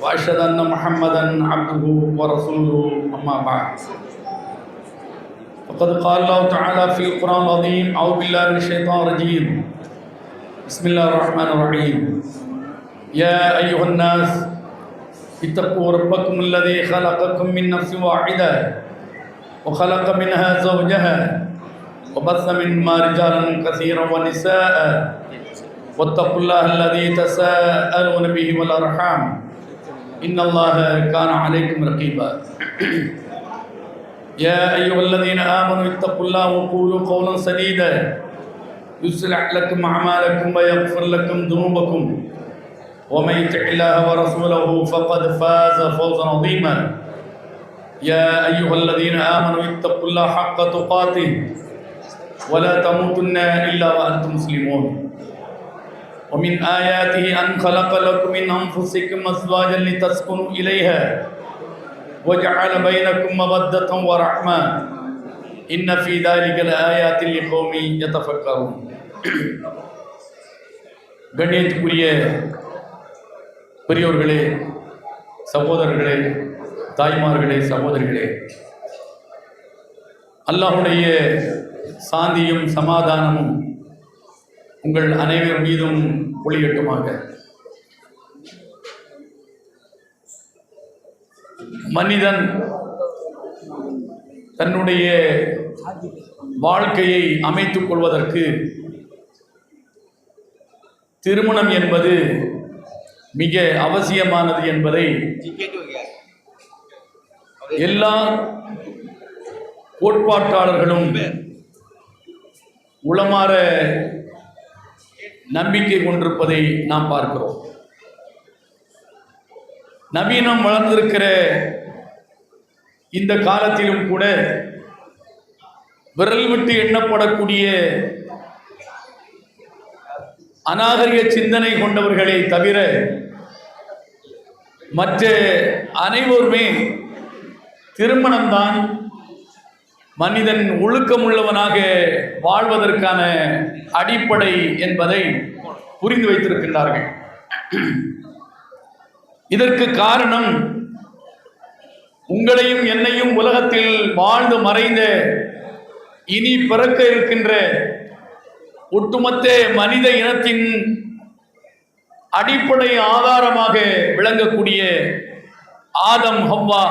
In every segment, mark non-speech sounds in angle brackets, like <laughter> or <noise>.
وأشهد أن محمدا عبده ورسوله أما بعد. فقد قال الله تعالى في القرآن العظيم أعوذ بالله من الشيطان الرجيم. بسم الله الرحمن الرحيم. يا أيها الناس اتقوا ربكم الذي خلقكم من نفس واحدة وخلق منها زوجها وبث منهما رجالا كثيرا ونساء. واتقوا الله الذي تساءلون به والأرحام. إن الله كان عليكم رقيبا. <clears throat> يا أيها الذين آمنوا اتقوا الله وقولوا قولا سديدا. يصلح لكم أعمالكم ويغفر لكم ذنوبكم. ومن يطع الله ورسوله فقد فاز فوزا عظيما. يا أيها الذين آمنوا اتقوا الله حق تقاته. ولا تموتن إلا وأنتم مسلمون. ومن آياته أن خلق لكم من أنفسكم أزواجا لتسكنوا إليها وجعل بينكم مودة ورحمة إن في ذلك لآيات لقوم يتفكرون கண்ணியத்துக்குரிய பெரியோர்களே சகோதரர்களே தாய்மார்களே சகோதரிகளே அல்லாஹுடைய சாந்தியும் சமாதானமும் உங்கள் அனைவர் மீதும் ஒளியட்டுமாக மனிதன் தன்னுடைய வாழ்க்கையை அமைத்துக் கொள்வதற்கு திருமணம் என்பது மிக அவசியமானது என்பதை எல்லா கோட்பாட்டாளர்களும் உளமாற நம்பிக்கை கொண்டிருப்பதை நாம் பார்க்கிறோம். நவீனம் வளர்ந்திருக்கிற இந்த காலத்திலும் கூட விரல் விட்டு எண்ணப்படக்கூடிய அநாகரிக சிந்தனை கொண்டவர்களை தவிர மற்ற அனைவருமே திருமணம்தான் மனிதன் ஒழுக்கமுள்ளவனாக வாழ்வதற்கான அடிப்படை என்பதை புரிந்து வைத்திருக்கின்றார்கள். இதற்கு காரணம் உங்களையும் என்னையும் உலகத்தில் வாழ்ந்து மறைந்த இனி பிறக்க இருக்கின்ற ஒட்டுமொத்த மனித இனத்தின் அடிப்படை ஆதாரமாக விளங்கக்கூடிய ஆதம் ஹவ்வா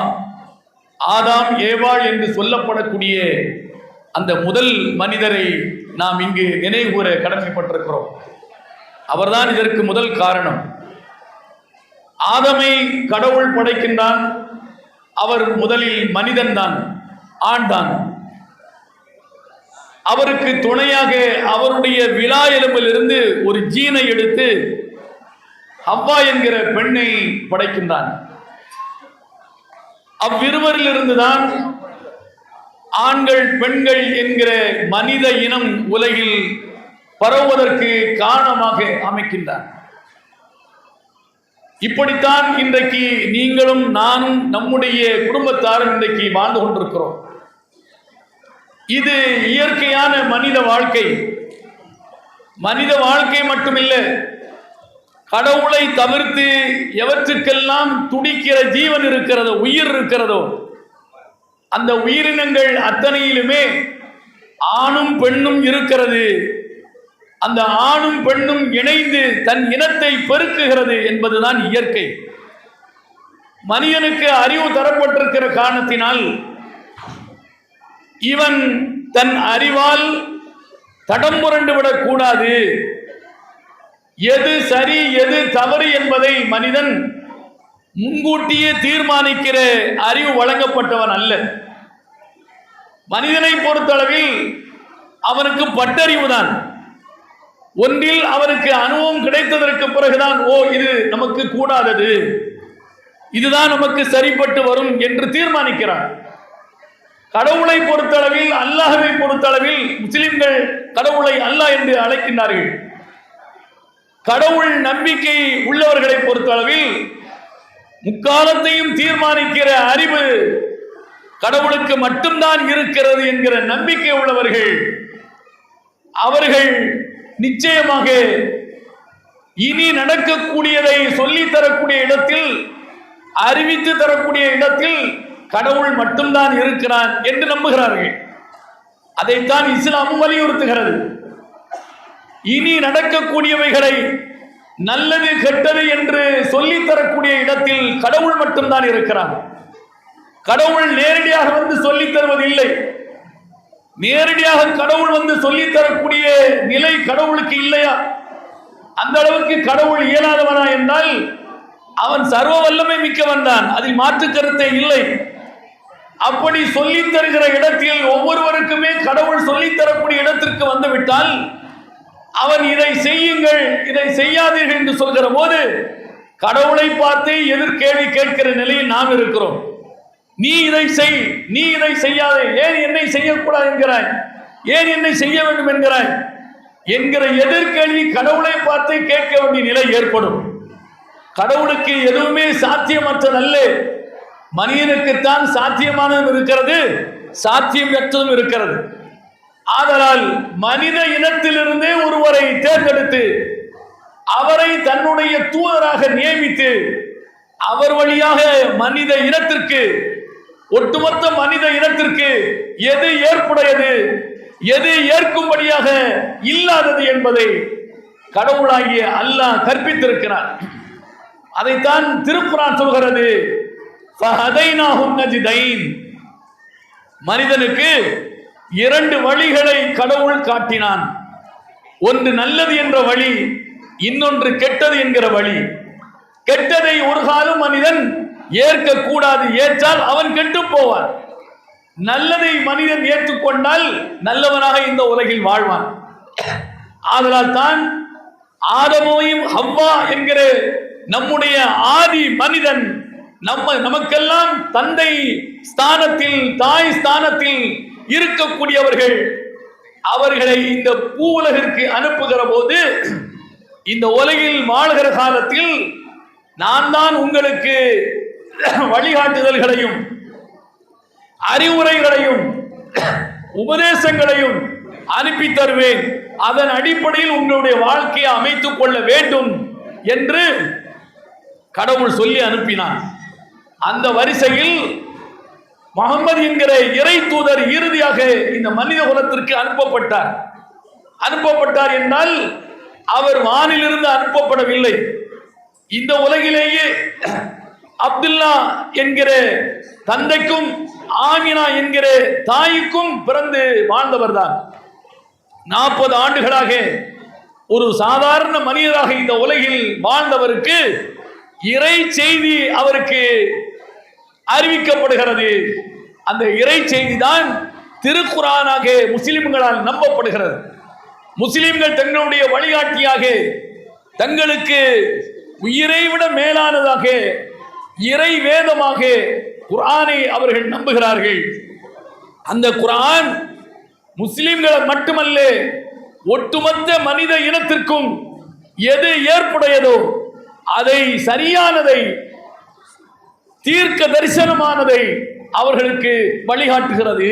ஆதாம் ஏவாள் என்று சொல்லப்படக்கூடிய அந்த முதல் மனிதரை நாம் இங்கு நினைவுகூற கடமைப்பட்டிருக்கிறோம். அவர்தான் இதற்கு முதல் காரணம். ஆதமை கடவுள் படைக்கின்றான். அவர் முதலில் மனிதன்தான் ஆண்தான் அவருக்கு துணையாக அவருடைய விழா எலும்பிலிருந்து ஒரு ஜீனை எடுத்து ஹவ்வா என்கிற பெண்ணை படைக்கின்றான். அவ்விருவரிலிருந்துதான் ஆண்கள் பெண்கள் என்கிற மனித இனம் உலகில் பரவுவதற்கு காரணமாக அமைக்கின்றார். இப்படித்தான் இன்றைக்கு நீங்களும் நானும் நம்முடைய குடும்பத்தாரும் இன்றைக்கு வாழ்ந்து கொண்டிருக்கிறோம். இது இயற்கையான மனித வாழ்க்கை. மனித வாழ்க்கை மட்டுமில்லை கடவுளை தவிர்த்து எவற்றுக்கெல்லாம் துடிக்கிற ஜீவன் இருக்கிறதோ உயிர் இருக்கிறதோ அந்த உயிரினங்கள் அத்தனையிலுமே ஆணும் பெண்ணும் இருக்கிறது. அந்த ஆணும் பெண்ணும் இணைந்து தன் இனத்தை பெருக்குகிறது என்பதுதான் இயற்கை. மனிதனுக்கு அறிவு தரப்பட்டிருக்கிற காரணத்தினால் இவன் தன் அறிவால் தடம் புரண்டு விடக்கூடாது. எது சரி எது தவறு என்பதை மனிதன் முன்கூட்டியே தீர்மானிக்கிற அறிவு வழங்கப்பட்டவன் அல்ல. மனிதனை பொறுத்தளவில் அவனுக்கு பட்டறிவு தான். ஒன்றில் அவருக்கு அனுபவம் கிடைத்ததற்கு பிறகுதான் ஓ இது நமக்கு கூடாதது. இதுதான் நமக்கு சரிப்பட்டு வரும் என்று தீர்மானிக்கிறான். கடவுளை பொறுத்தளவில் அல்லாஹவை பொறுத்தளவில் முஸ்லிம்கள் கடவுளை அல்லாஹ் என்று அழைக்கின்றார்கள். கடவுள் நம்பிக்கை உள்ளவர்களை பொறுத்தளவில் முக்காலத்தையும் தீர்மானிக்கிற அறிவு கடவுளுக்கு மட்டும்தான் இருக்கிறது என்கிற நம்பிக்கை உள்ளவர்கள் அவர்கள் நிச்சயமாக இனி நடக்கக்கூடியதை சொல்லித் தரக்கூடிய இடத்தில் அறிவித்து தரக்கூடிய இடத்தில் கடவுள் மட்டும்தான் இருக்கிறான் என்று நம்புகிறார்கள். அதைத்தான் இஸ்லாமும் வலியுறுத்துகிறது. இனி நடக்கக்கூடியவைகளை நல்லது கெட்டது என்று சொல்லித் தரக்கூடிய இடத்தில் கடவுள் மட்டும்தான் இருக்கிறான் கடவுள் நேரடியாக வந்து சொல்லித் தருவதில்லை. நேரடியாக கடவுள் வந்து சொல்லித் தரக்கூடிய நிலை கடவுளுக்கு இல்லையா? அந்த அளவுக்கு கடவுள் இயலாதவனா என்றால் அவன் சர்வ வல்லமை மிக்கவன் தான். அதில் மாற்று கருத்தை இல்லை. அப்படி சொல்லித் தருகிற இடத்தில் ஒவ்வொருவருக்குமே கடவுள் சொல்லித் தரக்கூடிய இடத்திற்கு வந்துவிட்டால் அவன் இதை செய்யுங்கள் இதை செய்யாதீர்கள் என்று சொல்கிற போது கடவுளை பார்த்து எதிர்கேள்வி கேட்கிற நிலையில் நாம் இருக்கிறோம். நீ இதை செய் நீ இதை செய்யாதே ஏன் என்னை செய்யக்கூடாது என்கிறாய்? ஏன் என்னை செய்ய வேண்டும் என்கிறாய்? என்கிற எதிர்கேள்வி கடவுளை பார்த்து கேட்க வேண்டிய நிலை ஏற்படும். கடவுளுக்கு எதுவுமே சாத்தியமற்றதல்ல. மனிதனுக்குத்தான் சாத்தியமானதும் இருக்கிறது சாத்தியமற்றதும் இருக்கிறது. ஆதலால் மனித இனத்திலிருந்தே ஒருவரை தேர்ந்தெடுத்து அவரை தன்னுடைய தூதராக நியமித்து அவர் வழியாக மனித இனத்திற்கு ஒட்டுமொத்த மனித இனத்திற்கு எது ஏற்புடையது எது ஏற்கும்படியாக இல்லாதது என்பதை கடவுளாகிய அல்லாஹ் கற்பித்திருக்கிறார். அதைத்தான் திருக்குறான் சொல்கிறது மனிதனுக்கு இரண்டு வழிகளை கடவுள் காட்டினான். ஒன்று நல்லது என்ற வழி இன்னொன்று கெட்டது என்கிற வழி. கெட்டதை ஒரு காலம் மனிதன் ஏற்கக்கூடாது ஏற்றால் அவன் கெட்டு போவான். நல்லதை மனிதன் ஏற்றுக்கொண்டால் நல்லவனாக இந்த உலகில் வாழ்வான். ஆதலால் தான் ஆதமோயும் ஹவ்வா என்கிற நம்முடைய ஆதி மனிதன் நம்ம நமக்கெல்லாம் தந்தை ஸ்தானத்தில் தாய் ஸ்தானத்தில் இருக்கக்கூடியவர்கள் அவர்களை இந்த பூ உலகிற்கு அனுப்புகிற போது இந்த உலகில் வாழ்கிற காலத்தில் நான் தான் உங்களுக்கு வழிகாட்டுதல்களையும் அறிவுரைகளையும் உபதேசங்களையும் அனுப்பி தருவேன். அதன் அடிப்படையில் உங்களுடைய வாழ்க்கையை அமைத்துக் கொள்ள வேண்டும் என்று கடவுள் சொல்லி அனுப்பினான் அந்த வரிசையில் முகமது என்கிற இறை தூதர் இறுதியாக இந்த மனித குலத்திற்கு அனுப்பப்பட்டார். அனுப்பப்பட்டார் என்றால் அவர் வானிலிருந்து அனுப்பப்படவில்லை. இந்த உலகிலேயே அப்துல்லா என்கிற தந்தைக்கும் ஆமினா என்கிற தாய்க்கும் பிறந்து வாழ்ந்தவர்தான். நாற்பது ஆண்டுகளாக ஒரு சாதாரண மனிதராக இந்த உலகில் வாழ்ந்தவருக்கு இறை செய்தி அவருக்கு அறிவிக்கப்படுகிறது. அந்த இறை செய்தி தான் திருக்குரானாக முஸ்லிம்களால் நம்பப்படுகிறது. முஸ்லிம்கள் தங்களுடைய வழிகாட்டியாக தங்களுக்கு உயிரை விட மேலானதாக இறை வேதமாக குரானை அவர்கள் நம்புகிறார்கள். அந்த குரான் முஸ்லிம்களை மட்டுமல்ல ஒட்டுமொத்த மனித இனத்திற்கும் எது ஏற்புடையதோ அதை சரியானதை தீர்க்க தரிசனமானதை அவர்களுக்கு வழிகாட்டுகிறது.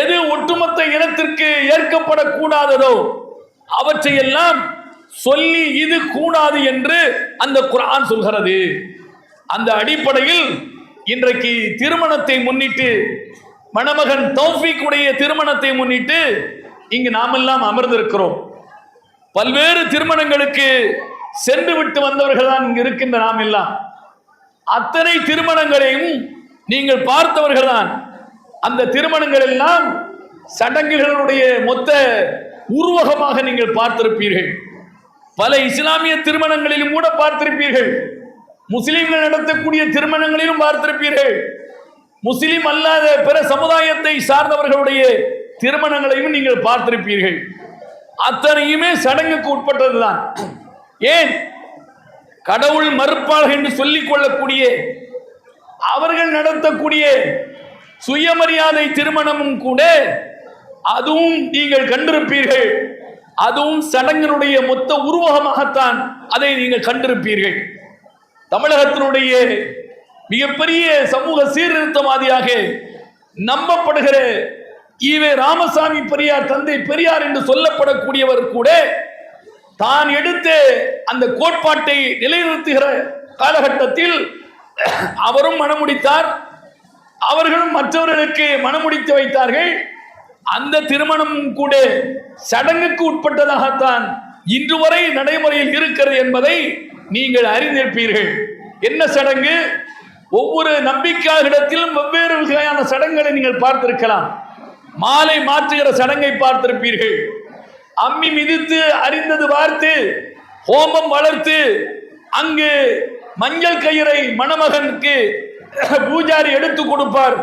எது ஒட்டுமொத்த இனத்திற்கு ஏற்கப்படக்கூடாததோ அவற்றையெல்லாம் சொல்லி இது கூடாது என்று அந்த குரான் சொல்கிறது. அந்த அடிப்படையில் இன்றைக்கு திருமணத்தை முன்னிட்டு மணமகன் தௌஃபிக் உடைய திருமணத்தை முன்னிட்டு இங்கு நாமெல்லாம் அமர்ந்திருக்கிறோம். பல்வேறு திருமணங்களுக்கு சென்று விட்டு வந்தவர்கள் தான் இங்கு இருக்கின்ற நாம் எல்லாம் அத்தனை திருமணங்களையும் நீங்கள் பார்த்தவர்கள் தான் அந்த திருமணங்கள் எல்லாம் சடங்குகளுடைய மொத்த உருவகமாக நீங்கள் பார்த்திருப்பீர்கள். பல இஸ்லாமிய திருமணங்களிலும் கூட பார்த்திருப்பீர்கள். முஸ்லிம்கள் நடத்தக்கூடிய திருமணங்களிலும் பார்த்திருப்பீர்கள். முஸ்லிம் அல்லாத பிற சமுதாயத்தை சார்ந்தவர்களுடைய திருமணங்களையும் நீங்கள் பார்த்திருப்பீர்கள். அத்தனையுமே சடங்குக்கு உட்பட்டதுதான். ஏன்? கடவுள் மறுப்பாளர்கள் என்று சொல்லிக் கொள்ளக்கூடிய அவர்கள் நடத்தக்கூடிய சுயமரியாதை திருமணமும் கூட அதுவும் நீங்கள் கண்டிருப்பீர்கள். அதுவும் சடங்கினுடைய மொத்த உருவகமாகத்தான் அதை நீங்கள் கண்டிருப்பீர்கள். தமிழகத்தினுடைய மிகப்பெரிய சமூக சீர்திருத்தவாதியாக நம்பப்படுகிற ஈவே ராமசாமி பெரியார் தந்தை பெரியார் என்று சொல்லப்படக்கூடியவர் கூட தான் எடுத்து அந்த கோட்பாட்டை நிலைநிறுத்துகிற காலகட்டத்தில் அவரும் மனமுடித்தார். அவர்களும் மற்றவர்களுக்கு மனமுடித்து வைத்தார்கள். அந்த திருமணம் கூட சடங்குக்கு உட்பட்டதாகத்தான் இன்று வரை நடைமுறையில் இருக்கிறது என்பதை நீங்கள் அறிந்திருப்பீர்கள். என்ன சடங்கு? ஒவ்வொரு நம்பிக்கையாளர்களிடத்திலும் வெவ்வேறு வகையான சடங்குகளை நீங்கள் பார்த்திருக்கலாம். மாலை மாற்றுகிற சடங்கை பார்த்திருப்பீர்கள். அம்மி மிதித்து அறிந்தது பார்த்து ஹோமம் வளர்த்து அங்கு மஞ்சள் கயிறை மணமகனுக்கு <clears throat> பூஜாரி எடுத்து கொடுப்பார்.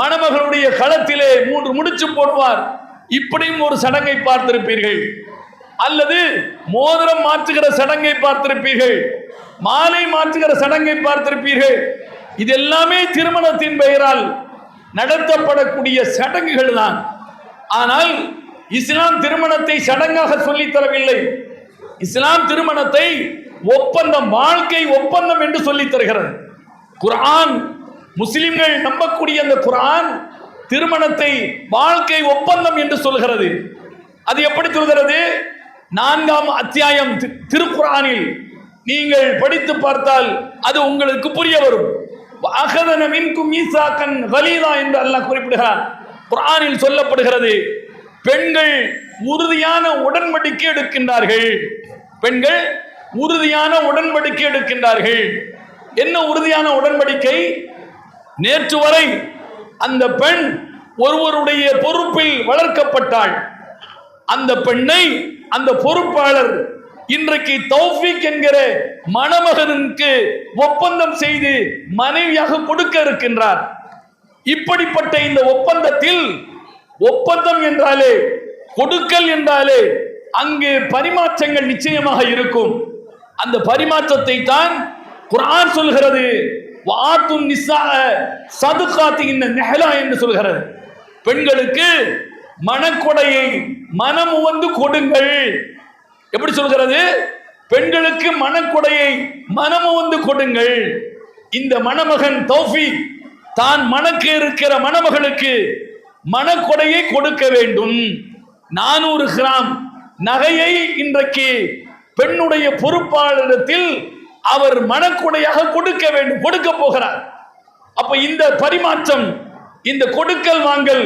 மணமகளுடைய களத்திலே மூன்று முடிச்சு போடுவார். இப்படியும் ஒரு சடங்கை பார்த்திருப்பீர்கள். அல்லது மோதிரம் மாற்றுகிற சடங்கை பார்த்திருப்பீர்கள். மாலை மாற்றுகிற சடங்கை பார்த்திருப்பீர்கள். இது எல்லாமே திருமணத்தின் பெயரால் நடத்தப்படக்கூடிய சடங்குகள் தான் ஆனால் இஸ்லாம் திருமணத்தை சடங்காக சொல்லித் தரவில்லை. இஸ்லாம் திருமணத்தை ஒப்பந்தம் வாழ்க்கை ஒப்பந்தம் என்று சொல்லித் தருகிறது. குரான் முஸ்லிம்கள் நம்பக்கூடிய அந்த குரான் திருமணத்தை வாழ்க்கை ஒப்பந்தம் என்று சொல்கிறது. அது எப்படி சொல்கிறது? நான்காம் அத்தியாயம் திருக்குறானில் நீங்கள் படித்து பார்த்தால் அது உங்களுக்கு புரிய வரும். அகதன மின்கும் ஈசாக்கன் கலீதா என்று அல்லாஹ் குறிப்பிடுகிறார் குரானில் சொல்லப்படுகிறது பெண்கள் உறுதியான உடன்படிக்கை எடுக்கின்றார்கள். பெண்கள் உறுதியான உடன்படிக்கை எடுக்கின்றார்கள். என்ன உறுதியான உடன்படிக்கை? நேற்று வரை அந்த பெண் ஒருவருடைய பொறுப்பில் வளர்க்கப்பட்டாள். அந்த பெண்ணை அந்த பொறுப்பாளர் இன்றைக்கு தௌஃபிக் என்கிற மணமகனுக்கு ஒப்பந்தம் செய்து மனைவியாக கொடுக்க இருக்கின்றார். இப்படிப்பட்ட இந்த ஒப்பந்தத்தில் ஒப்பந்தம் என்றாலே கொடுக்கல் என்றாலே அங்கு பரிமாற்றங்கள் நிச்சயமாக இருக்கும். அந்த பரிமாற்றத்தை தான் குரான் சொல்கிறது. வாத்தும் நிசா சதுகாத்தி இந்த நெஹலா என்று சொல்கிறது. பெண்களுக்கு மனக்கொடையை மனம் வந்து கொடுங்கள். எப்படி சொல்கிறது? பெண்களுக்கு மனக்கொடையை மனம் வந்து கொடுங்கள். இந்த மணமகன் தௌஃபி தான் மணக்க இருக்கிற மணமகளுக்கு மனக்கொடையை கொடுக்க வேண்டும். நானூறு கிராம் நகையை இன்றைக்கு பெண்ணுடைய பொறுப்பாளரிடத்தில் அவர் மனக்கொடையாக கொடுக்க வேண்டும் கொடுக்க போகிறார். அப்ப இந்த பரிமாற்றம் இந்த கொடுக்கல் வாங்கல்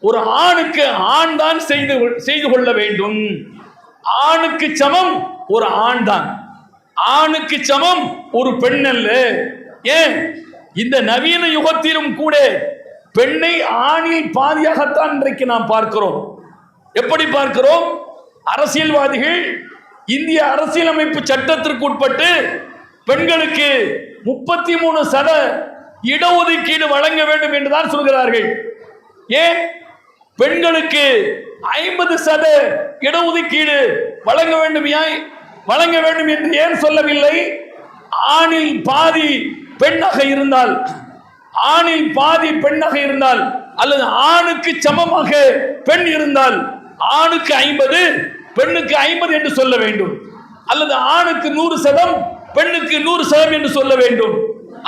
ஒரு ஆணுக்கு ஆண் தான் செய்து செய்து கொள்ள வேண்டும். ஆணுக்கு சமம் ஒரு ஆண் தான் ஆணுக்கு சமம் ஒரு பெண் அல்ல ஏன்? இந்த நவீன யுகத்திலும் கூட பெண்ணை ஆணில் பாதியாகத்தான் இன்றைக்கு நாம் பார்க்கிறோம். எப்படி பார்க்கிறோம்? அரசியல்வாதிகள் இந்திய அரசியலமைப்பு சட்டத்திற்கு உட்பட்டு பெண்களுக்கு முப்பத்தி மூணு சத இடஒதுக்கீடு வழங்க வேண்டும் என்றுதான் சொல்கிறார்கள். ஏன்? பெண்களுக்கு ஐம்பது சத இடஒதுக்கீடு வழங்க வேண்டும் வழங்க வேண்டும் என்று ஏன் சொல்லவில்லை? ஆணில் பாதி பெண்ணாக இருந்தால் ஆணில் பாதி பெண்ணாக இருந்தால் அல்லது ஆணுக்கு சமமாக பெண் இருந்தால் ஆணுக்கு ஐம்பது பெண்ணுக்கு ஐம்பது என்று சொல்ல வேண்டும். அல்லது ஆணுக்கு நூறு சதம் பெண்ணுக்கு நூறு சதம் என்று சொல்ல வேண்டும்.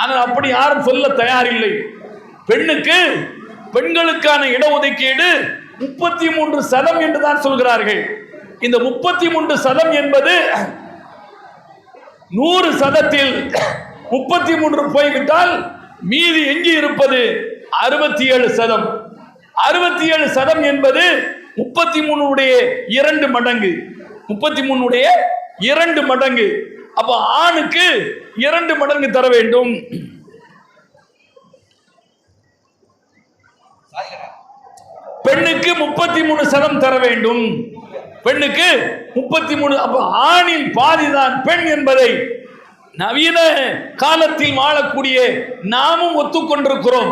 ஆனால் அப்படி யாரும் சொல்ல தயாரில்லை. பெண்ணுக்கு பெண்களுக்கான இடஒதுக்கீடு முப்பத்தி மூன்று சதம் என்று தான் சொல்கிறார்கள். இந்த முப்பத்தி மூன்று சதம் என்பது நூறு சதத்தில் முப்பத்தி மூன்று போய்விட்டால் மீதி எஞ்சி இருப்பது அறுபத்தி ஏழு சதம். அறுபத்தி ஏழு சதம் என்பது முப்பத்தி மூணுடைய இரண்டு மடங்கு. முப்பத்தி மூணுடைய இரண்டு மடங்கு. அப்ப ஆணுக்கு இரண்டு மடங்கு தர வேண்டும். பெண்ணுக்கு முப்பத்தி மூணு சதம் தர வேண்டும். பெண்ணுக்கு முப்பத்தி மூணு அப்ப ஆணின் பாதிதான் பெண் என்பதை நவீன காலத்தில் வாழக்கூடிய நாமும் ஒத்துக்கொண்டிருக்கிறோம்.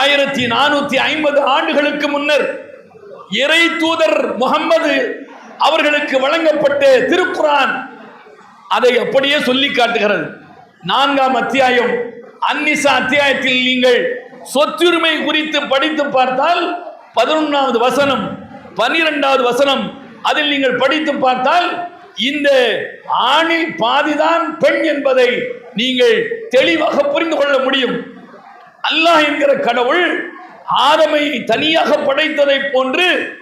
ஆயிரத்தி நானூத்தி ஐம்பது ஆண்டுகளுக்கு முன்னர் இறை தூதர் முகம்மது அவர்களுக்கு வழங்கப்பட்ட திருக்குரான் அதை அப்படியே சொல்லி காட்டுகிறது. நான்காம் அத்தியாயம் அந்நிசா அத்தியாயத்தில் நீங்கள் சொத்துரிமை குறித்து படித்து பார்த்தால் பதினொன்றாவது வசனம் பனிரெண்டாவது வசனம் அதில் நீங்கள் படித்து பார்த்தால் இந்த ஆணில் பாதிதான் பெண் என்பதை நீங்கள் தெளிவாக புரிந்து கொள்ள முடியும். அல்லாஹ் என்கிற கடவுள் ஆதமை தனியாக படைத்ததை போன்று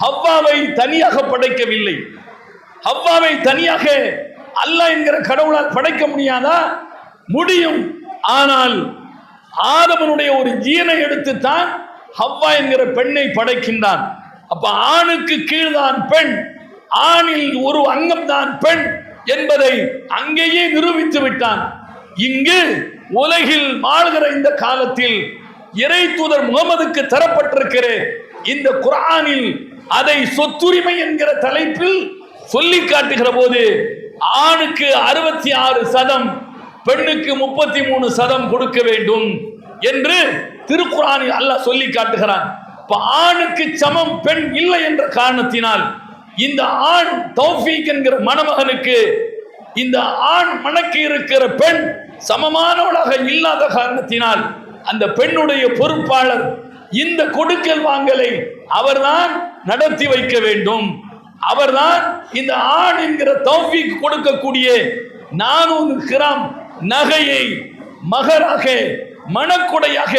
ஹவ்வாவை தனியாக படைக்கவில்லை. ஹவ்வாவை தனியாக அல்லாஹ் என்கிற கடவுளால் படைக்க முடியாதா? முடியும். ஆனால் ஆதமனுடைய ஒரு ஜீனை எடுத்துத்தான் ஹவ்வா என்கிற பெண்ணை படைக்கின்றான். அப்ப ஆணுக்கு கீழ்தான் பெண். ஆணில் ஒரு அங்கம் தான் பெண் என்பதை அங்கேயே நிரூபித்து விட்டான். இங்கு உலகில் வாழ்கிற இந்த காலத்தில் இறை தூதர் முகமதுக்கு தரப்பட்டிருக்கிற இந்த குரானில் அதை சொத்துரிமை என்கிற தலைப்பில் சொல்லி காட்டுகிற போது ஆணுக்கு அறுபத்தி ஆறு சதம் பெண்ணுக்கு முப்பத்தி மூணு சதம் கொடுக்க வேண்டும் என்று திருக்குறானில் அல்லாஹ் சொல்லி காட்டுகிறான். ஆணுக்கு சமம் பெண் இல்லை என்ற காரணத்தினால் இந்த ஆண் தௌஃபீக் என்கிற மணமகனுக்கு இந்த ஆண் மணக்கு இருக்கிற பெண் சமமானவளாக இல்லாத காரணத்தினால் அந்த பெண்ணுடைய பொறுப்பாளர் இந்த கொடுக்கல் வாங்கலை. அவர்தான் நடத்தி வைக்க வேண்டும். அவர்தான் இந்த ஆண் என்கிற தௌஃபீக் கொடுக்கக்கூடிய நானூறு கிராம் நகையை மகராக மணக்குடையாக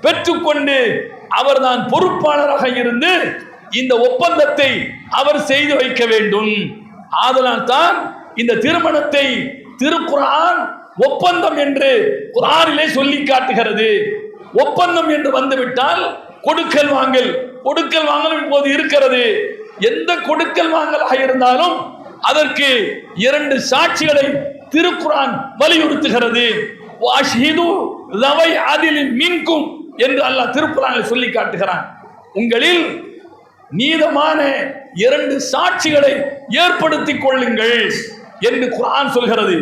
பெற்றுக்கொண்டு அவர்தான் பொறுப்பாளராக இருந்து இந்த ஒப்பந்தத்தை அவர் செய்து வைக்க வேண்டும். ஆதலால் தான் இந்த திருமணத்தை திருக்குரான் ஒப்பந்தம் என்று குரானிலே சொல்லி காட்டுகிறது. ஒப்பந்தம் என்று வந்துவிட்டால் கொடுக்கல் வாங்கல் கொடுக்கல் வாங்கல் இப்போது இருக்கிறது. எந்த கொடுக்கல் வாங்கலாக இருந்தாலும் அதற்கு இரண்டு சாட்சிகளை திருக்குரான் வலியுறுத்துகிறது. லவை அதிலின் மீன்கும் என்று அல்லாஹ் திருக்குறானில் சொல்லி காட்டுகிறான். உங்களில் நீதமான இரண்டு சாட்சிகளை ஏற்படுத்திக் கொள்ளுங்கள் என்று குரான் சொல்கிறது.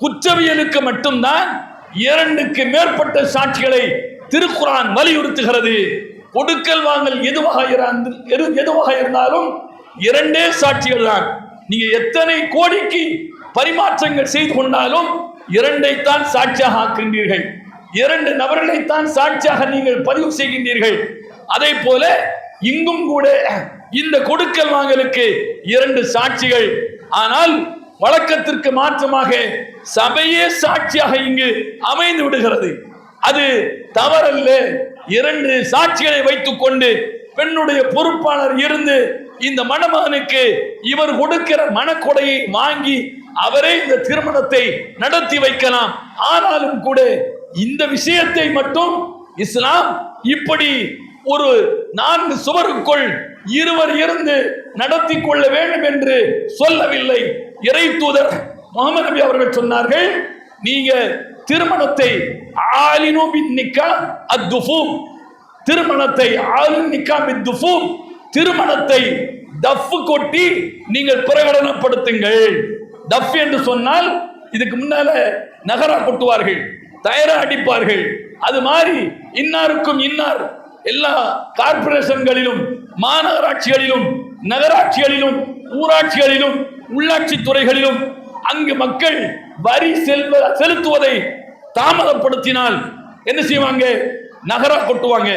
குற்றவியலுக்கு மட்டும்தான் இரண்டுக்கு மேற்பட்ட சாட்சிகளை திருக்குரான் வலியுறுத்துகிறது. கொடுக்கல் வாங்கல் எதுவாக எது- எதுவாக இருந்தாலும் இரண்டே சாட்சிகள் தான். நீங்க எத்தனை கோடிக்கு பரிமாற்றங்கள் செய்து கொண்டாலும் இரண்டைத்தான் சாட்சியாக ஆக்கின்றீர்கள் இரண்டு நபர்களைத்தான் சாட்சியாக நீங்கள் பதிவு செய்கின்றீர்கள். அதே போல இங்கும் கூட இந்த கொடுக்கல் வாங்கலுக்கு இரண்டு சாட்சிகள். ஆனால் வழக்கத்திற்கு மாற்றமாக சபையே சாட்சியாக இங்கு அமைந்து விடுகிறது. அது தவறல்ல. இரண்டு சாட்சிகளை வைத்துக் கொண்டு பெண்ணுடைய பொறுப்பாளர் இருந்து இந்த மணமகனுக்கு இவர் கொடுக்கிற மனக்கொடையை வாங்கி அவரே இந்த திருமணத்தை நடத்தி வைக்கலாம். ஆனாலும் கூட இந்த விஷயத்தை மட்டும் இஸ்லாம் இப்படி ஒரு நான்கு சுவருக்குள் இருவர் இருந்து நடத்தி கொள்ள வேண்டும் என்று சொல்லவில்லை. இறை தூதர் முகமது நபி அவர்கள் சொன்னார்கள் நீங்க திருமணத்தை ஆலினோ பின்னிக்கா அத்துஃபூம். திருமணத்தை ஆலின் நிக்கா திருமணத்தை டஃப் கொட்டி நீங்கள் பிரகடனப்படுத்துங்கள். டஃப் என்று சொன்னால் இதுக்கு முன்னால நகரா கொட்டுவார்கள் தயரா அடிப்பார்கள். அது மாதிரி இன்னாருக்கும் இன்னார் எல்லா கார்ப்பரேஷன்களிலும் மாநகராட்சிகளிலும் நகராட்சிகளிலும் ஊராட்சிகளிலும் உள்ளாட்சி துறைகளிலும் அங்கு மக்கள் வரி செல்வ செலுத்துவதை தாமதப்படுத்தினால் என்ன செய்வாங்க? நகரா கொட்டுவாங்க.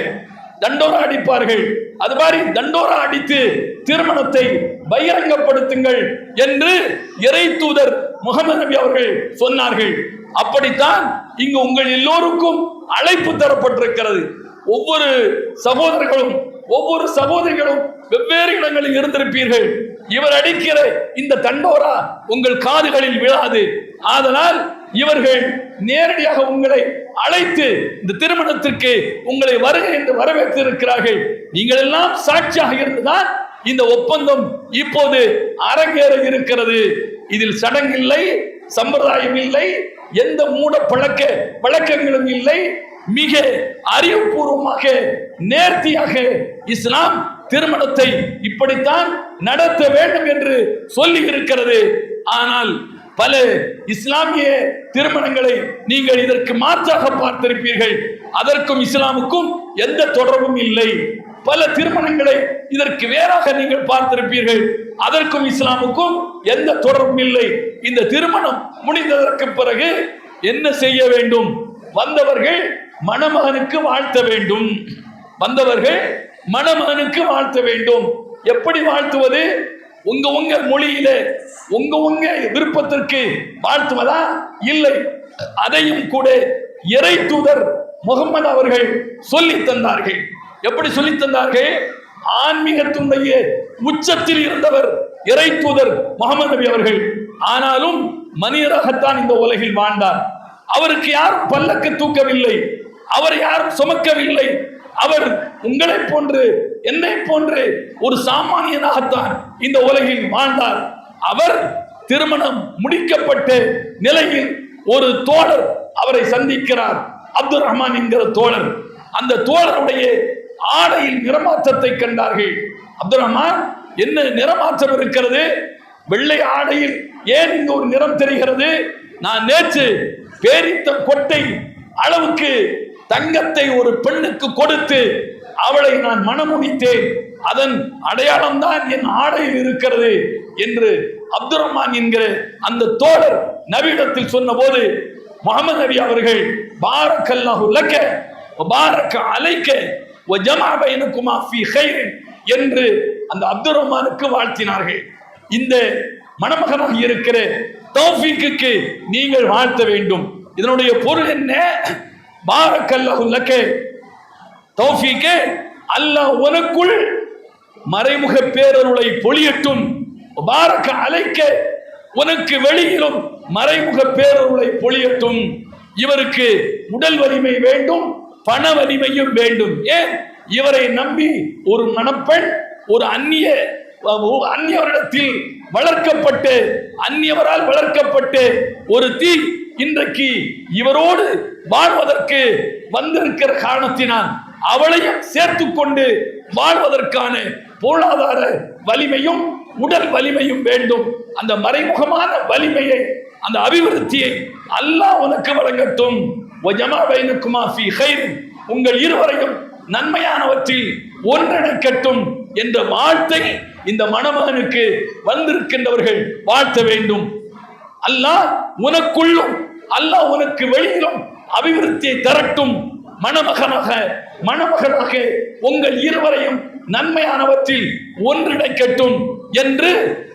தண்டோரா அடிப்பார்கள். அது மாதிரி தண்டோரா அடித்து திருமணத்தை பகிரங்கப்படுத்துங்கள் என்று இறை தூதர் முகமது நபி அவர்கள் சொன்னார்கள். அப்படித்தான் இங்கு உங்கள் எல்லோருக்கும் அழைப்பு தரப்பட்டிருக்கிறது. ஒவ்வொரு சகோதரர்களும் ஒவ்வொரு சகோதரிகளும் வெவ்வேறு இடங்களில் இருந்திருப்பீர்கள். இவர் அடிக்கிற இந்த தண்டோரா உங்கள் காதுகளில் விழாது. ஆதலால் இவர்கள் நேரடியாக உங்களை அழைத்து இந்த திருமணத்திற்கு உங்களை வருக என்று வரவேற்றிருக்கிறார்கள். நீங்கள் எல்லாம் சாட்சியாக இருந்துதான் இந்த ஒப்பந்தம் இப்போது அரங்கேற இருக்கிறது. இதில் சடங்கில்லை சம்பிரதாயம் இல்லை எந்த மூட பழக்க பழக்கங்களும் இல்லை. மிக அறிவுபூர்வமாக நேர்த்தியாக இஸ்லாம் திருமணத்தை இப்படித்தான் நடத்த வேண்டும் என்று சொல்லி இருக்கிறது. ஆனால் பல இஸ்லாமிய திருமணங்களை நீங்கள் இதற்கு மாற்றாக பார்த்திருப்பீர்கள். அதற்கும் இஸ்லாமுக்கும் எந்த தொடர்பும் இல்லை. பல திருமணங்களை இதற்கு வேறாக நீங்கள் பார்த்திருப்பீர்கள். அதற்கும் இஸ்லாமுக்கும் எந்த தொடர்பும் இல்லை. இந்த திருமணம் முடிந்ததற்கு பிறகு என்ன செய்ய வேண்டும்? வந்தவர்கள் மணமகனுக்கு வாழ்த்த வேண்டும். வந்தவர்கள் மணமகனுக்கு வாழ்த்த வேண்டும். எப்படி வாழ்த்துவது? உங்க உங்க மொழியில உங்க உங்க விருப்பத்திற்கு வாழ்த்துவதா? இல்லை. அதையும் கூட இறை தூதர் முகமது அவர்கள் சொல்லி தந்தார்கள். எப்படி சொல்லி தந்தார்கள்? ஆன்மீகத்தினுடைய உச்சத்தில் இருந்தவர் இறை தூதர் முகமது நபி அவர்கள். ஆனாலும் மனிதராகத்தான் இந்த உலகில் வாழ்ந்தார். அவருக்கு யாரும் பல்லக்கு தூக்கவில்லை. அவர் யாரும் சுமக்கவில்லை. அவர் உங்களை போன்று என்னை போன்று ஒரு சாமானியனாகத்தான் இந்த உலகில் வாழ்ந்தார். அவர் திருமணம் முடிக்கப்பட்ட நிலையில் ஒரு தோழர் அவரை சந்திக்கிறார். அப்துல் ரஹ்மான் என்கிற தோழர். அந்த தோழருடைய ஆடையில் நிறமாற்றத்தை கண்டார்கள். அப்துல் ரஹ்மான் என்ன நிறமாற்றம் இருக்கிறது? வெள்ளை ஆடையில் ஏன் இங்கு ஒரு நிறம் தெரிகிறது? நான் நேற்று பேரித்த கொட்டை அளவுக்கு தங்கத்தை ஒரு பெண்ணுக்கு கொடுத்து அவளை நான் மனமுடித்தேன். அதன் அடையாளம் தான் என் ஆடையில் இருக்கிறது என்று அப்துல் ரஹ்மான் என்கிற அந்த தோழர் நபியிடத்தில் சொன்னபோது முகமது நபி அவர்கள் பாரக்கல்லாஹு லக்க பாரக்க அலைக்க வ ஜமா பைனகுமா என்று அந்த அப்துல் ரஹ்மானுக்கு வாழ்த்தினார்கள். இந்த மணமகனாக இருக்கிற தௌஃபீக்கு நீங்கள் வாழ்த்த வேண்டும். இதனுடைய பொருள் என்ன? பாரக்கல்லாஹு லக்க. தௌஃபீக்கு. அல்லாஹ் உனக்குள் மறைமுக பேரருளை பொழியட்டும். பாரக்க அலைக்க. உனக்கு வெளியிலும் மறைமுக பேரருளை பொழியட்டும். இவருக்கு உடல் வலிமை வேண்டும் பண வலிமையும் வேண்டும். ஏன்? இவரை நம்பி ஒரு மணப்பெண் ஒரு அந்நிய அந்நியவரிடத்தில் வளர்க்கப்பட்டு அந்நியவரால் வளர்க்கப்பட்டு ஒரு தீ இன்றைக்கு இவரோடு வாழ்வதற்கு வந்திருக்கிற காரணத்தினால் அவளையும் சேர்த்து கொண்டு வாழ்வதற்கான பொருளாதார வலிமையும் உடல் வலிமையும் வேண்டும். அந்த மறைமுகமான வலிமையை அந்த அபிவிருத்தியை அல்லாஹ் உனக்கு வழங்கட்டும். உங்கள் இருவரையும் நன்மையானவற்றில் ஒன்றிணைக்கட்டும் என்ற வாழ்த்தை இந்த மணமகனுக்கு வந்திருக்கின்றவர்கள் வாழ்த்த வேண்டும். அல்லாஹ் உனக்குள்ளும் அல்லாஹ் உனக்கு வெளியிலும் அபிவிருத்தியை தரட்டும். மணமகனாக மணமகனாக உங்கள் இருவரையும் நன்மையானவற்றில் ஒன்றிணைக்கட்டும் என்று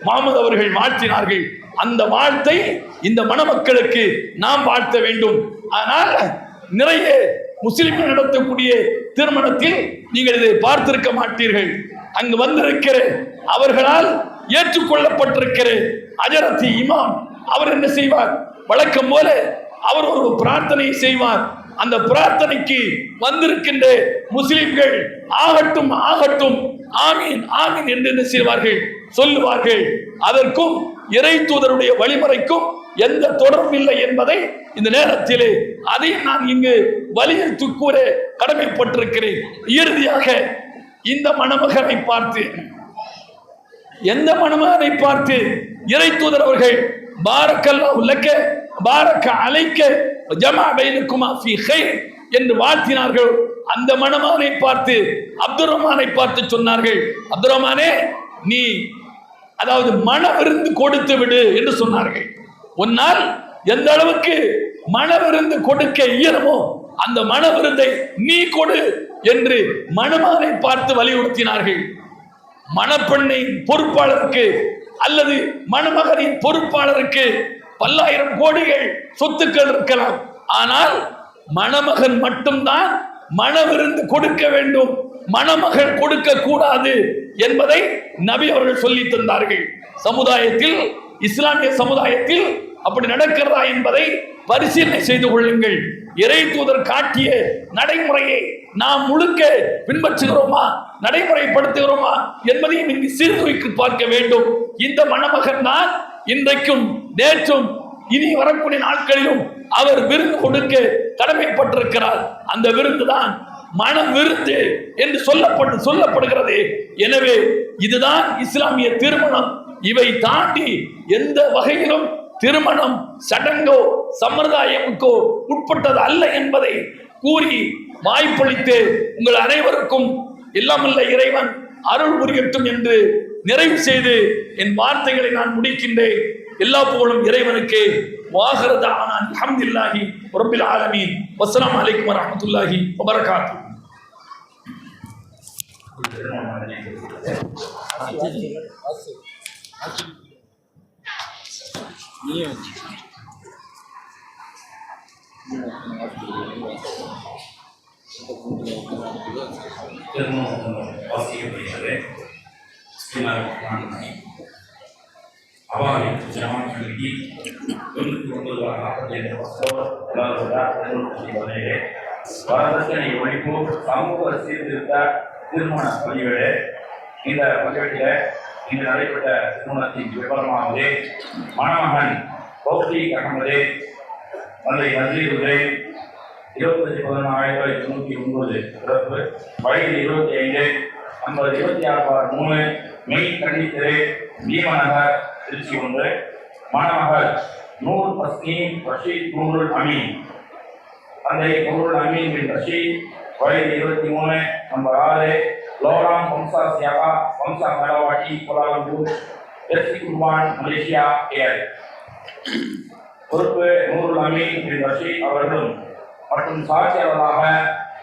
மாமது அவர்கள் வாழ்த்தினார்கள். அந்த வாழ்த்தை இந்த மணமக்களுக்கு நாம் வாழ்த்த வேண்டும். ஆனால் நிறைய முஸ்லிம்கள் நடத்தக்கூடிய திருமணத்தில் நீங்கள் இதை பார்த்திருக்க மாட்டீர்கள். அங்கு வந்திருக்கிற அவர்களால் ஏற்றுக்கொள்ளப்பட்டிருக்கிற அஜரத்தி இமாம் அவர் என்ன செய்வார்? வழக்கம் போல அவர் ஒரு பிரார்த்தனை செய்வார். அந்த பிரார்த்தனைக்கு வந்திருக்கின்ற முஸ்லிம்கள் ஆகட்டும் ஆகட்டும் ஆமீன் ஆமீன் என்று என்ன செய்வார்கள்? சொல்லுவார்கள். அதற்கும் இறை தூதருடைய வழிமுறைக்கும் எந்த தொடர்பும் இல்லை என்பதை இந்த நேரத்திலே அதையும் நான் இங்கு வலியுறுத்தி கூற கடமைப்பட்டிருக்கிறேன். இறுதியாக இந்த மணமகனை பார்த்து எந்த மணமகனை பார்த்து இறை தூதர் அவர்கள் பாரக்கல்லா உலக்க பாரக்க அலைக்க ஜமா பைனக்குமா ஃபீ கைர் என்று வாழ்த்தினார்கள். அந்த மணமகனை பார்த்து அப்துல் ரஹ்மானை பார்த்து சொன்னார்கள் அப்துல் ரஹ்மானே நீ அதாவது மன விருந்து கொடுத்து விடு என்று சொன்னார்கள். உன்னால் எந்த அளவுக்கு மன விருந்து கொடுக்க இயலுமோ அந்த மன விருந்தை நீ கொடு என்று மணமானை பார்த்து வலியுறுத்தினார்கள். மணப்பெண்ணை பொறுப்பாளருக்கு அல்லது மணமகனின் பொறுப்பாளருக்கு பல்லாயிரம் கோடிகள் சொத்துக்கள் இருக்கலாம். ஆனால் மணமகன் மட்டும்தான் மனவிருந்து கொடுக்க வேண்டும். மணமகள் கொடுக்க கூடாது என்பதை நபி அவர்கள் சொல்லி தந்தார்கள். சமுதாயத்தில் இஸ்லாமிய சமுதாயத்தில் அப்படி நடக்கிறதா என்பதை பரிசீலனை செய்து கொள்ளுங்கள். இறை தூதர் காட்டிய நடைமுறையை நாம் முழுக்க பின்பற்றுகிறோமா? நடைமுறைப்படுத்துகிறோமா? என்பதையும் இங்கு சீர்தூக்கி பார்க்க வேண்டும். இந்த மணமகன் தான் இன்றைக்கும் நேற்றும் இனி வரக்கூடிய நாட்களிலும் அவர் விருந்து கொடுக்க கடமைப்பட்டிருக்கிறார். அந்த விருந்து தான் மனம் விருந்து என்று சொல்லப்பட்டு சொல்லப்படுகிறது. எனவே இதுதான் இஸ்லாமிய திருமணம். இவை தாண்டி எந்த வகையிலும் திருமணம் சடங்கோ சம்பிரதாயமுக்கோ உட்பட்டது அல்ல என்பதை கூறி வாய்ப்பளித்து உங்கள் அனைவருக்கும் எல்லாமல்ல இறைவன் அருள் புரியட்டும் என்று நிறைவு செய்து என் வார்த்தைகளை நான் முடிக்கின்றேன். எல்லா புகழும் இறைவனுக்கு. வாகரத ஆனான் அஹமதில்லாஹி ரப்பில் ஆலமீன். வசலாம் அலைக்கும் வரஹ்மத்துல்லாஹி வபரகாத்துஹு திருமணம் வாசிக்கப்படுகிறது அவாரி ஜமாத் தொண்ணூற்றி ஒன்பது நாற்பத்தி வரதட்சணை ஒழிப்பு சமூக சீர்திருத்த திருமண பதிவேடு இந்த பதிவேட்டில் இன்று நடைபெற்ற திருமணத்தின் விவரமாவது மணமகன் பௌத்தி அகமது தந்தை நசீர் இருபத்தஞ்சு பதினொன்று ஆயிரத்தி தொள்ளாயிரத்தி தொண்ணூற்றி ஒன்பது பிறப்பு வயது இருபத்தி ஐந்து ஐம்பது இருபத்தி ஆறு பார் மூணு மெய் கண்டித்திரு பீமநகர் திருச்சி ஒன்று. மாணவர்கள் நூர் பஸ்னீம் ரஷீத் நூருல் அமீன். தந்தை நூருல் அமீன் பின் ரஷீத் வயது இருபத்தி மூணு நம்பர் ஆறு லோராம் வம்சா சியாகா வம்சா மேலவாட்டி கோலாலம்பூர் எஸ்சி குமான் மலேசியா ஏர் பொறுப்பு நூருல் அமீன் பின் ரஷீத் அவர்களும் மற்றும் சாட்சியாளராக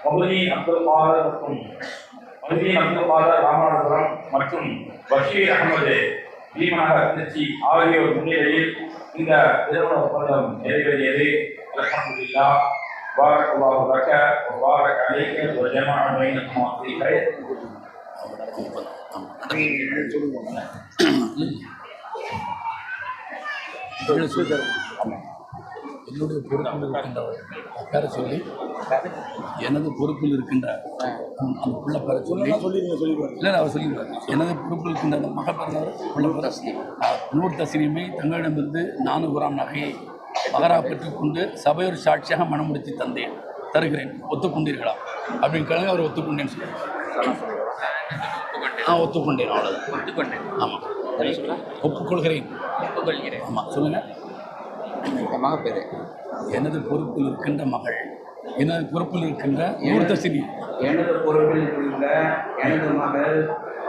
மொஹதீன் அப்துல் காதர் மற்றும் மொஹதீன் அப்துல் காதர் ராமநாதபுரம் மற்றும் பஷீர் அகமது பீமநகர் திருச்சி ஆகியோர் முன்னிலையில் இந்த திருமண ஒப்பந்தம் நிறைவேறியது. அலமதுல்லா بارك الله لك وبارك عليك وجمع بينكم في خير என்னுடைய பொறுப்பில் இருக்கின்ற பேரை சொல்லி எனது பொறுப்பில் இருக்கின்ற அந்த புள்ள பேரை சொல்லி சொல்லிருங்க சொல்லிடுவாங்க இல்லை அவர் சொல்லிடுவார் எனது பொறுப்பில் இருக்கின்ற அந்த மக பிறந்தவர் புள்ள பேர் நூறு தசிரிமை தங்களிடமிருந்து நானூறு கிராம் நகையை மகரா பெற்றுக்கொண்டு சபையொரு சாட்சியாக மனம் முடித்து தந்தேன். தருகிறேன். ஒத்துக்கொண்டீர்களா? அப்படின்னு கேளுங்க அவர் ஒத்துக்கொண்டேன்னு சொல்லுவார் ஆ ஒத்துக்கொண்டேன் அவ்வளோதான் ஒத்துக்கொண்டேன். ஆமாம் ஒப்புக்கொள்கிறேன். ஒப்புக்கொள்கிறேன். ஆமாம் சொல்லுங்கள் என் மக பேரு. எனது பொறுப்பில் இருக்கின்ற மகள். எனது பொறுப்பில் இருக்கின்ற நூறு தசிரி எனது பொறுப்பில் இருந்த எனது மகள்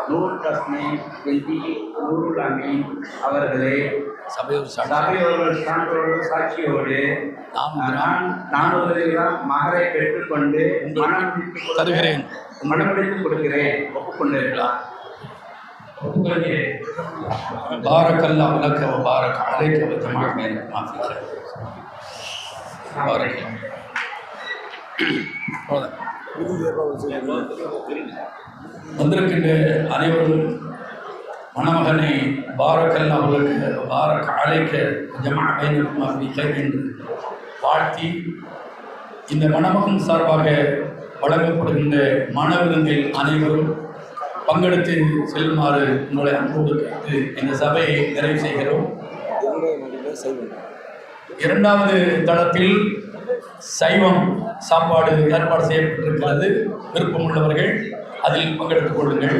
நூர் தஸ்மி அவர்களே சபையொரு சாட்சி சபையோர்கள் சான்றோடு சாட்சியோடு நானூறு கிராம் நான் நானூறு கிராம் மகரை பெற்றுக்கொண்டு மனம் முடித்துக் கொள்ள- தருகிறேன். மனம் முடித்துக் கொடுக்கிறேன் ஒப்புக்கொண்டிருக்கலாம் ஒப்புக்கொள்கிறேன் بارك الله لك وبارك عليك وجمع بينك ما في خير بارك الله அவ்வளவுதான். வந்திருக்கின்ற அனைவரும் மணமகனை பாரக்கல்லா அவர்களுக்கு பாரக் அழைக்க ஜமா பைனகுமா ஃபீ என்று வாழ்த்தி இந்த மணமகன் சார்பாக வழங்கப்படுகின்ற மணவிருந்தில் அனைவரும் பங்கெடுத்து செல்லுமாறு உங்களை அன்போடு கேட்டு இந்த சபையை நிறைவு செய்கிறோம். இரண்டாவது தளத்தில் சைவம் சாப்பாடு ஏற்பாடு செய்யப்பட்டிருக்கிறது. விருப்பமுள்ளவர்கள் அதில் பங்கெடுத்துக் கொள்ளுங்கள்.